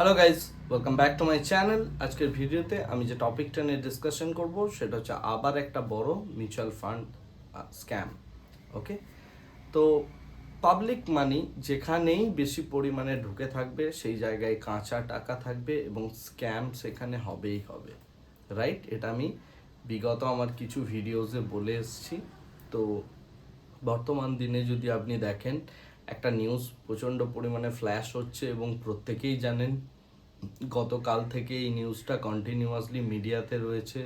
Hello guys welcome back to my channel আজকের ভিডিওতে আমি যে টপিকটা নিয়ে ডিসকাশন করব, সেটা হচ্ছে আবার একটা বড় মিউচুয়াল ফান্ড স্ক্যাম ওকে তো পাবলিক মানি যেখানেই বেশি পরিমাণে ঢুকে থাকবে, সেই জায়গায় কাঁচা টাকা থাকবে এবং স্ক্যাম সেখানে হবেই হবে রাইট এটা আমি বিগত আমার কিছু ভিডিওসে বলে এসেছি। তো বর্তমান দিনে যদি আপনি দেখেন একটা নিউজ প্রচণ্ড পরিমাণে ফ্ল্যাশ হচ্ছে এবং প্রত্যেকেই জানেন, গতকাল থেকে এই নিউজটা কন্টিনিউয়াসলি মিডিয়াতে রয়েছে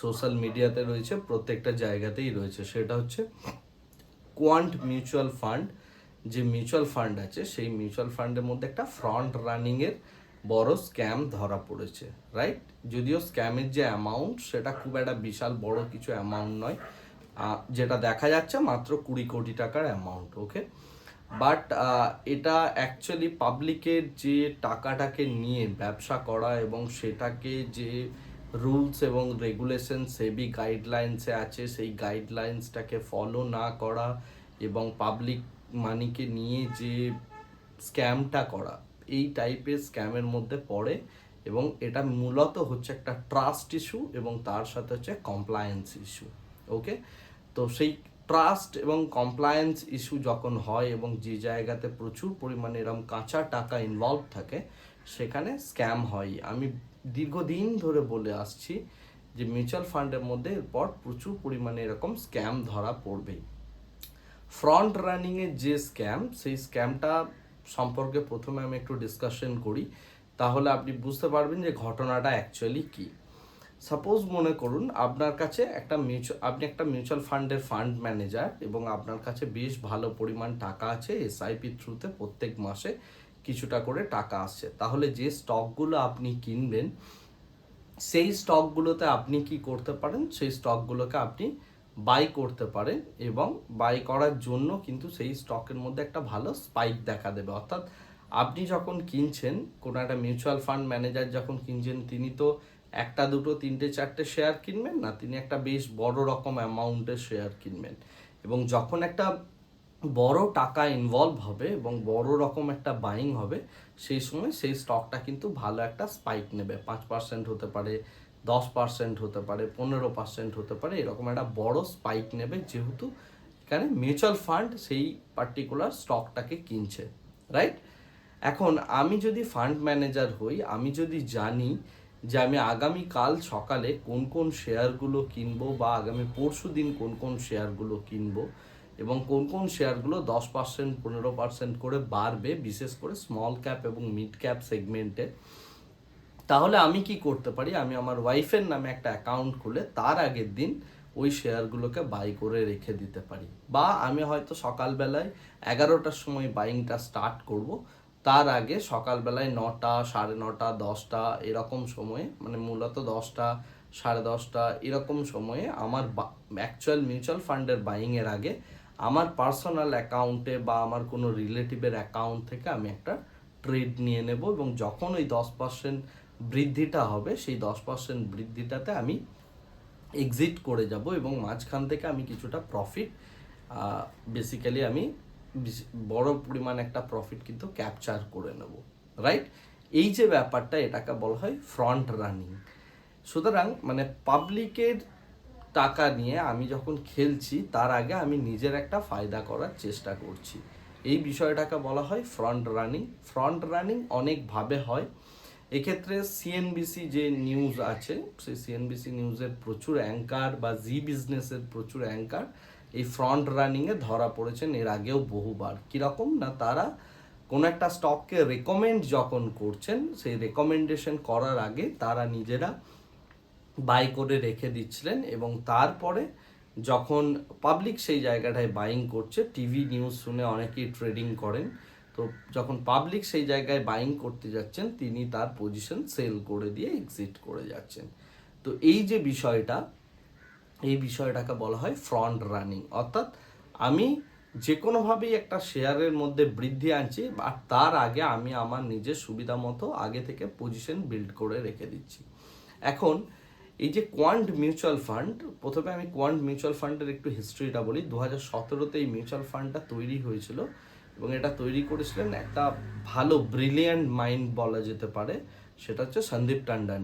সোশ্যাল মিডিয়াতে রয়েছে, প্রত্যেকটা জায়গাতেই রয়েছে। সেটা হচ্ছে কোয়ান্ট মিউচুয়াল ফান্ড যে মিউচুয়াল ফান্ড আছে, সেই মিউচুয়াল ফান্ডের মধ্যে একটা ফ্রন্ট রানিংয়ের বড় স্ক্যাম ধরা পড়েছে রাইট যদিও স্ক্যামের যে অ্যামাউন্ট সেটা খুব একটা বিশাল বড় কিছু অ্যামাউন্ট নয়। যেটা দেখা যাচ্ছে মাত্র কুড়ি কোটি টাকার অ্যামাউন্ট ওকে বাট এটা অ্যাকচুয়ালি পাবলিকের যে টাকাটাকে নিয়ে ব্যবসা করা এবং সেটাকে যে রুলস এবং রেগুলেশন সেবি গাইডলাইন্সে আছে, সেই গাইডলাইন্সটাকে ফলো না করা এবং পাবলিক মানিকে নিয়ে যে স্ক্যামটা করা, এই টাইপের স্ক্যামের মধ্যে পড়ে এবং এটা মূলত হচ্ছে একটা ট্রাস্ট ইস্যু এবং তার সাথে হচ্ছে কমপ্লায়েন্স ইস্যু ওকে তো সেই ট্রাস্ট এবং কমপ্লায়েন্স ইস্যু যখন হয় এবং যে জায়গাতে প্রচুর পরিমাণে এরকম কাঁচা টাকা ইনভলভ থাকে, সেখানে স্ক্যাম হয়। আমি দীর্ঘদিন ধরে বলে আসছি যে মিউচুয়াল ফান্ডের মধ্যে এরপর প্রচুর পরিমাণে এরকম স্ক্যাম ধরা পড়বেই। ফ্রন্ট রানিংয়ের যে স্ক্যাম সেই স্ক্যামটা সম্পর্কে প্রথমে আমি একটু ডিসকাশন করি। তাহলে আপনি বুঝতে পারবেন যে ঘটনাটা অ্যাকচুয়ালি কী। সাপোজ মনে করুন আপনার কাছে একটা মিউচুয়াল আপনি একটা মিউচুয়াল ফান্ডের ফান্ড ম্যানেজার এবং আপনার কাছে বেশ ভালো পরিমাণ টাকা আছে এসআইপি থ্রুতে প্রত্যেক মাসে কিছুটা করে টাকা আসছে। তাহলে যে স্টকগুলো আপনি কিনবেন, সেই স্টকগুলোতে আপনি কি করতে পারেন? সেই স্টকগুলোকে আপনি বাই করতে পারেন এবং বাই করার জন্য কিন্তু সেই স্টকের মধ্যে একটা ভালো স্পাইক দেখা দেবে। অর্থাৎ আপনি যখন কিনছেন, কোনো একটা মিউচুয়াল ফান্ড ম্যানেজার যখন কিনছেন, তিনি তো একটা দুটো, তিনটে, চারটে শেয়ার কিনবেন না, তিনি একটা বেশ বড় রকম অ্যামাউন্টের শেয়ার কিনবেন। এবং যখন একটা বড় টাকা ইনভলভ হবে এবং বড় রকম একটা বাইং হবে, সেই সময় সেই স্টকটা কিন্তু ভালো একটা স্পাইক নেবে। পাঁচ পার্সেন্ট হতে পারে, দশ পার্সেন্ট হতে পারে, পনেরো পার্সেন্ট হতে পারে, এরকম একটা বড় স্পাইক নেবে যেহেতু এখানে মিউচুয়াল ফান্ড সেই পার্টিকুলার স্টকটাকে কিনছে রাইট এখন আমি যদি ফান্ড ম্যানেজার হই, আমি যদি জানি যে আমি আগামী কাল সকালে কোন কোন শেয়ারগুলো কিনবো বা আগামী পরশু দিন কোন কোন শেয়ারগুলো কিনবো এবং কোন কোন শেয়ারগুলো দশ পার্সেন্ট, পনেরো পার্সেন্ট করে বাড়বে, বিশেষ করে স্মল ক্যাপ এবং মিড ক্যাপ সেগমেন্টে তাহলে আমি কি করতে পারি? আমি আমার ওয়াইফের নামে একটা অ্যাকাউন্ট খুলে তার আগের দিন ওই শেয়ারগুলোকে বাই করে রেখে দিতে পারি। বা আমি হয়তো সকালবেলায় এগারোটার সময় বাইংটা স্টার্ট করব তার আগে সকালবেলায় নটা, সাড়ে নটা, দশটা এরকম সময়ে মানে মূলত দশটা, সাড়ে দশটা এরকম সময়ে আমার অ্যাকচুয়াল মিউচুয়াল ফান্ডের বাইংয়ের আগে আমার পার্সোনাল অ্যাকাউন্টে বা আমার কোনো রিলেটিভের অ্যাকাউন্ট থেকে আমি একটা ট্রেড নিয়ে নেব এবং যখন ওই দশ পার্সেন্ট বৃদ্ধিটা হবে, সেই দশ পার্সেন্ট বৃদ্ধিটাতে আমি এক্সিট করে যাব এবং মাঝখান থেকে আমি কিছুটা প্রফিট বেসিক্যালি আমি বড় পরিমাণ একটা প্রফিট কিন্তু ক্যাপচার করে নেব রাইট এই যে ব্যাপারটা এটাকে বলা হয় ফ্রন্ট রানিং সুতরাং মানে পাবলিকের টাকা নিয়ে আমি যখন খেলছি, তার আগে আমি নিজের একটা ফায়দা করার চেষ্টা করছি। এই বিষয়টাকে বলা হয় ফ্রন্ট রানিং ফ্রন্ট রানিং অনেকভাবে হয়। এক্ষেত্রে সিএনবিসি যে নিউজ আছে, সেই সিএনবিসি নিউজের প্রচুর অ্যাঙ্কার বা জি বিজনেসের প্রচুর অ্যাঙ্কার এই ফ্রন্ট রানিংয়ে ধরা পড়েছেন এর আগেও বহুবার। কীরকম না তারা কোনো একটা স্টককে রেকমেন্ড যখন করছেন, সেই রেকমেন্ডেশন করার আগে তারা নিজেরা বাই করে রেখে দিচ্ছিলেন এবং তারপরে যখন পাবলিক সেই জায়গাটায় বাইং করছে টিভি নিউজ শুনে অনেকেই ট্রেডিং করেন। তো যখন পাবলিক সেই জায়গায় বাইং করতে যাচ্ছেন, তিনি তার পজিশন সেল করে দিয়ে এক্সিট করে যাচ্ছেন। তো এই যে বিষয়টা এই বিষয়টাকে বলা হয় ফ্রন্ট রানিং অর্থাৎ আমি যে কোনোভাবেই একটা শেয়ারের মধ্যে বৃদ্ধি আনছি আর তার আগে আমি আমার নিজের সুবিধা মতো আগে থেকে পজিশন বিল্ড করে রেখে দিচ্ছি। এখন এই যে কোয়ান্ট মিউচুয়াল ফান্ড প্রথমে আমি কোয়ান্ট মিউচুয়াল ফান্ডের একটু হিস্ট্রিটা বলি। দু হাজার সতেরোতে এই মিউচুয়াল ফান্ডটা তৈরি হয়েছিল এবং এটা তৈরি করেছিলেন একটা ভালো ব্রিলিয়ান্ট মাইন্ড বলা যেতে পারে, সেটা হচ্ছে সন্দীপ টান্ডন।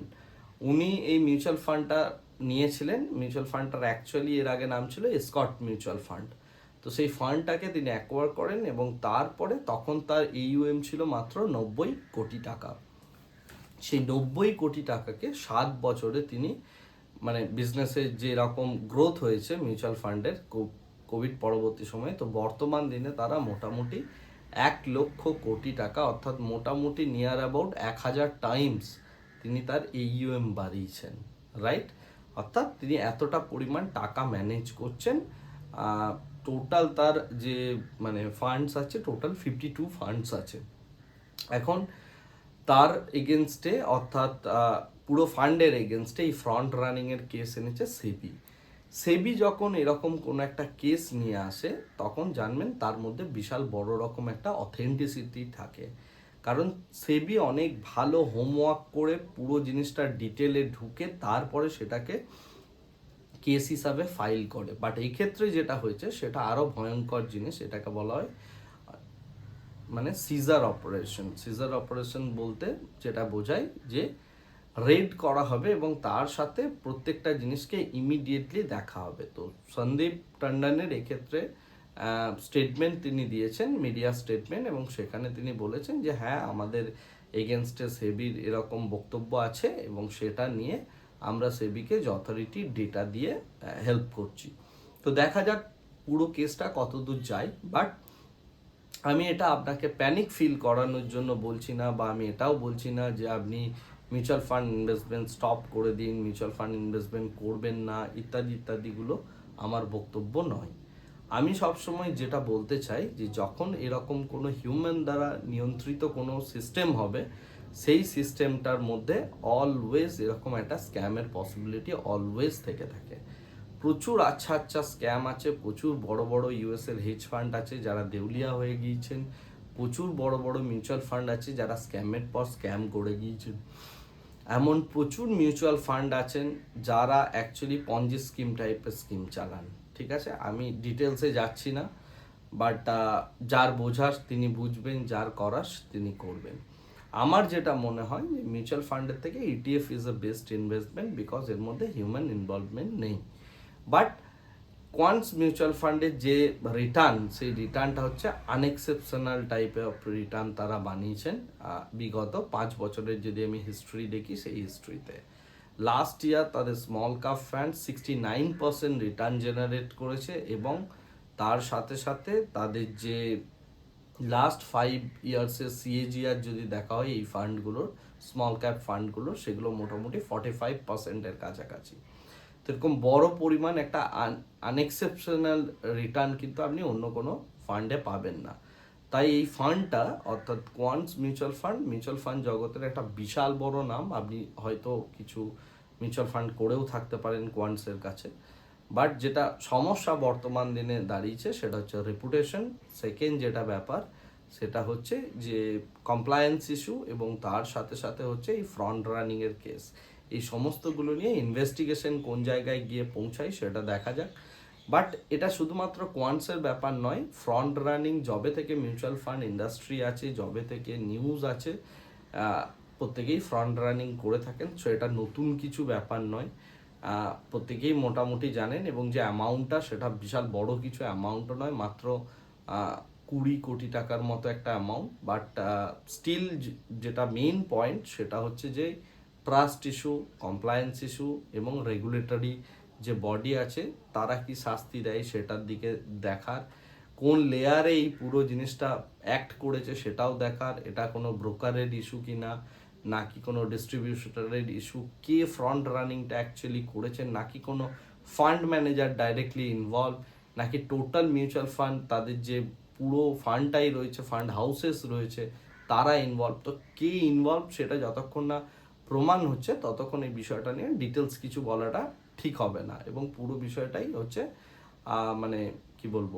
উনি এই মিউচুয়াল ফান্ডটা নিয়েছিলেন মিউচুয়াল ফান্ডটার অ্যাকচুয়ালি এর আগে নাম ছিল স্কট মিউচুয়াল ফান্ড তো সেই ফান্ডটাকে তিনি অ্যাকোয়ার করেন এবং তারপরে তখন তার এইউএম ছিল মাত্র নব্বই কোটি টাকা। সেই নব্বই কোটি টাকাকে সাত বছরে তিনি মানে বিজনেসে যে রকম গ্রোথ হয়েছে মিউচুয়াল ফান্ডের কোভিড পরবর্তী সময়ে, তো বর্তমান দিনে তারা মোটামুটি এক লক্ষ কোটি টাকা, অর্থাৎ মোটামুটি নিয়ার অ্যাবাউট এক হাজার টাইমস তিনি তার এইউএম বাড়িয়েছেন রাইট অর্থাৎ তিনি এতটা পরিমাণ টাকা ম্যানেজ করছেন টোটাল তার যে মানে ফান্ডস আছে টোটাল ফিফটি টু ফান্ডস আছে। এখন তার এগেনস্টে অর্থাৎ পুরো ফান্ডের এগেনস্টে এই ফ্রন্ট রানিংয়ের কেস এনেছে সেবি। সেবি যখন এরকম কোনো একটা কেস নিয়ে আসে, তখন জানবেন তার মধ্যে বিশাল বড় রকম একটা অথেন্টিসিটি থাকে। কারণ সেবি অনেক ভালো হোমওয়ার্ক করে পুরো জিনিসটা ডিটেলে ঢুকে তারপরে সেটাকে কেস হিসাবে ফাইল করে। বাট এই ক্ষেত্রে যেটা হয়েছে, সেটা আরও ভয়ঙ্কর জিনিস, এটাকে বলা হয় মানে সিজার অপারেশন সিজার অপারেশন বলতে যেটা বোঝায় যে রেড করা হবে এবং তার সাথে প্রত্যেকটা জিনিসকে ইমিডিয়েটলি দেখা হবে। তো সন্দীপ টন্ডনের এক্ষেত্রে স্টেটমেন্ট তিনি দিয়েছেন মিডিয়া স্টেটমেন্ট এবং সেখানে তিনি বলেছেন যে হ্যাঁ আমাদের এগেনস্টে সেবির এরকম বক্তব্য আছে এবং সেটা নিয়ে আমরা সেবিকে যথারীতি ডেটা দিয়ে হেল্প করছি। তো দেখা যাক পুরো কেসটা কতদূর যায় বাট আমি এটা আপনাকে প্যানিক ফিল করানোর জন্য বলছি না, বা আমি এটাও বলছি না যে, আপনি মিউচুয়াল ফান্ড ইনভেস্টমেন্ট স্টপ করে দিন মিউচুয়াল ফান্ড ইনভেস্টমেন্ট করবেন না, ইত্যাদি, ইত্যাদিগুলো আমার বক্তব্য নয়। আমি সবসময় যেটা বলতে চাই যে যখন এরকম কোনো হিউম্যান দ্বারা নিয়ন্ত্রিত কোনো সিস্টেম হবে, সেই সিস্টেমটার মধ্যে অলওয়েজ এরকম একটা স্ক্যামের পসিবিলিটি অলওয়েজ থেকে থাকে। প্রচুর আচ্ছা আচ্ছা স্ক্যাম আছে, প্রচুর বড় বড় ইউএস এর হেজ ফান্ড আছে যারা দেউলিয়া হয়ে গিয়েছেন, প্রচুর বড় বড় মিউচুয়াল ফান্ড আছে যারা স্ক্যামের পর স্ক্যাম করে গিয়েছেন। এমন প্রচুর মিউচুয়াল ফান্ড আছেন যারা অ্যাকচুয়ালি পঞ্জি স্কিম টাইপের স্কিম চালান। ঠিক আছে? আমি ডিটেলসে যাচ্ছি না বাট যার বোঝার তিনি বুঝবেন, যার করার তিনি করবেন। আমার যেটা মনে হয় যে মিউচুয়াল ফান্ডের থেকে ETF is a best investment because এর মধ্যে হিউম্যান ইনভলভমেন্ট নেই। বাট কোয়ান্টস মিউচুয়াল ফান্ডের যে রিটার্ন সেই রিটার্নটা হচ্ছে আনএক্সেপশনাল টাইপের অফ রিটার্ন তারা বানিয়েছেন বিগত পাঁচ বছরের যদি আমি হিস্ট্রি দেখি, সেই হিস্ট্রিতে লাস্ট ইয়ার তাদের small cap fund sixty nine percent return generate করেছে এবং তার সাথে সাথে তাদের যে লাস্ট ফাইভ ইয়ার্সের সিএজিআর যদি দেখা হয়, এই ফান্ডগুলোর স্মল ক্যাপ ফান্ডগুলো সেগুলো মোটামুটি ফর্টি ফাইভ পার্সেন্টের কাছাকাছি। তো এরকম বড় পরিমাণ একটা আনএক্সেপশনাল রিটার্ন কিন্তু আপনি অন্য কোনো ফান্ডে পাবেন না। তাই এই ফান্ডটা, অর্থাৎ quants mutual fund mutual fund জগতের একটা বিশাল বড় নাম। আপনি হয়তো কিছু মিউচুয়াল ফান্ড করেও থাকতে পারেন কোয়ান্টসের কাছে। বাট যেটা সমস্যা বর্তমান দিনে দাঁড়িয়েছে, সেটা হচ্ছে রেপুটেশন সেকেন্ড যেটা ব্যাপার, সেটা হচ্ছে যে কমপ্লায়েন্স ইস্যু এবং তার সাথে সাথে হচ্ছে এই ফ্রন্ট রানিংয়ের কেস এই সমস্তগুলো নিয়ে ইনভেস্টিগেশন কোন জায়গায় গিয়ে পৌঁছায়, সেটা দেখা যাক। বাট এটা শুধুমাত্র কোয়ান্টসের ব্যাপার নয়, ফ্রন্ট রানিং জবে থেকে মিউচুয়াল ফান্ড ইন্ডাস্ট্রি আছে জবে থেকে নিউজ আছে প্রত্যেকেই ফ্রন্ট রানিং করে থাকেন সো এটা নতুন কিছু ব্যাপার নয়। প্রত্যেকেই মোটামুটি জানেন এবং যে অ্যামাউন্টটা সেটা বিশাল বড় কিছু অ্যামাউন্টও নয়, মাত্র কুড়ি কোটি টাকার মতো একটা অ্যামাউন্ট, বাট স্টিল যেটা মেইন পয়েন্ট সেটা হচ্ছে যে, ট্রাস্ট ইস্যু, কমপ্লায়েন্স ইস্যু এবং রেগুলেটরি যে বডি আছে, তারা কি শাস্তি দেয় সেটার দিকে দেখার। কোন লেয়ারে এই পুরো জিনিসটা অ্যাক্ট করেছে সেটাও দেখার। এটা কোনো ব্রোকারের ইস্যু কি না? নাকি কোনো ডিস্ট্রিবিউটরের ইস্যু কে ফ্রন্ট রানিংটা অ্যাকচুয়ালি করেছেন নাকি কোনো ফান্ড ম্যানেজার ডাইরেক্টলি ইনভলভ নাকি টোটাল মিউচুয়াল ফান্ড তাদের যে পুরো ফান্ডটাই রয়েছে ফান্ড হাউসেস রয়েছে, তারা ইনভলভ তো কে ইনভলভ সেটা যতক্ষণ না প্রমাণ হচ্ছে, ততক্ষণ এই বিষয়টা নিয়ে ডিটেলস কিছু বলাটা ঠিক হবে না। এবং পুরো বিষয়টাই হচ্ছে মানে কি বলব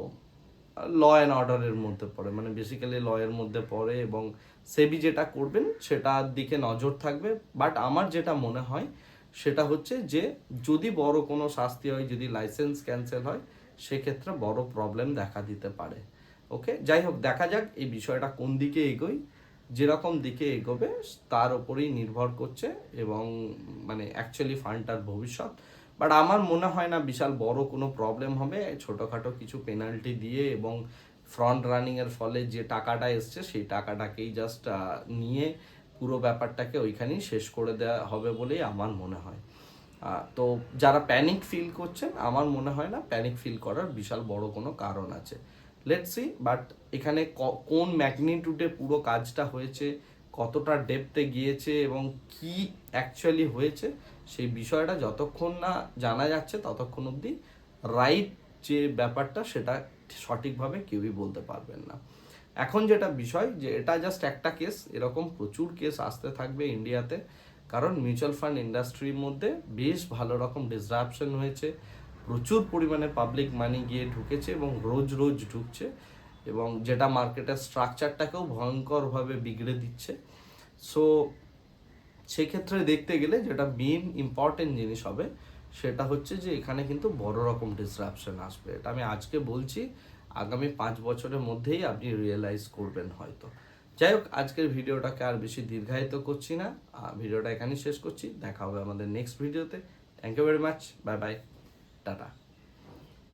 ল অ্যান্ড অর্ডারের মধ্যে পড়ে। মানে বেসিক্যালি লয়ের মধ্যে পড়ে এবং সেবি যেটা করবেন সেটার দিকে নজর থাকবে। বাট আমার যেটা মনে হয়, সেটা হচ্ছে যে যদি বড় কোনো শাস্তি হয়, যদি লাইসেন্স ক্যান্সেল হয়, সেক্ষেত্রে বড় প্রবলেম দেখা দিতে পারে। ওকে যাই হোক, দেখা যাক এই বিষয়টা কোন দিকে এগোই যেরকম দিকে এগোবে, তার উপরেই নির্ভর করছে এবং মানে অ্যাকচুয়ালি ফান্ডটার ভবিষ্যৎ। বাট আমার মনে হয় না বিশাল বড় কোনো প্রবলেম হবে। ছোটোখাটো কিছু পেনাল্টি দিয়ে এবং ফ্রন্ট রানিংয়ের ফলে যে টাকাটা এসছে, সেই টাকাটাকেই জাস্ট নিয়ে পুরো ব্যাপারটাকে ওইখানেই শেষ করে দেওয়া হবে বলেই আমার মনে হয়। তো যারা প্যানিক ফিল করছেন, আমার মনে হয় না প্যানিক ফিল করার বিশাল বড় কোনো কারণ আছে। লেট সি বাট এখানে কোন ম্যাগনিটিউডে পুরো কাজটা হয়েছে কতটা ডেপতে গিয়েছে এবং কি অ্যাকচুয়ালি হয়েছে, সেই বিষয়টা যতক্ষণ না জানা যাচ্ছে ততক্ষণ অবধি রাইট যে ব্যাপারটা সেটা সঠিকভাবে কেউই বলতে পারবেন না। এখন যেটা বিষয় যে এটা জাস্ট একটা কেস এরকম প্রচুর কেস আসতে থাকবে ইন্ডিয়াতে কারণ মিউচুয়াল ফান্ড ইন্ডাস্ট্রির মধ্যে বেশ ভালো রকম ডিসরাপশন হয়েছে, প্রচুর পরিমাণে পাবলিক মানি গিয়ে ঢুকেছে এবং রোজ রোজ ঢুকছে। এবং যেটা মার্কেটের স্ট্রাকচারটাকেও ভয়ঙ্করভাবে বিগড়ে দিচ্ছে। সো সেক্ষেত্রে দেখতে গেলে যেটা মেন ইম্পর্টেন্ট জিনিস হবে, সেটা হচ্ছে যে এখানে কিন্তু বড় রকম ডিসরাপশন আসবে। এটা আমি আজকে বলছি, আগামী পাঁচ বছরের মধ্যেই আপনি রিয়েলাইজ করবেন হয়তো। যাই হোক, আজকের ভিডিওটাকে আর বেশি দীর্ঘায়িত করছি না। ভিডিওটা এখানেই শেষ করছি। দেখা হবে আমাদের নেক্সট ভিডিওতে thank you very much bye bye tata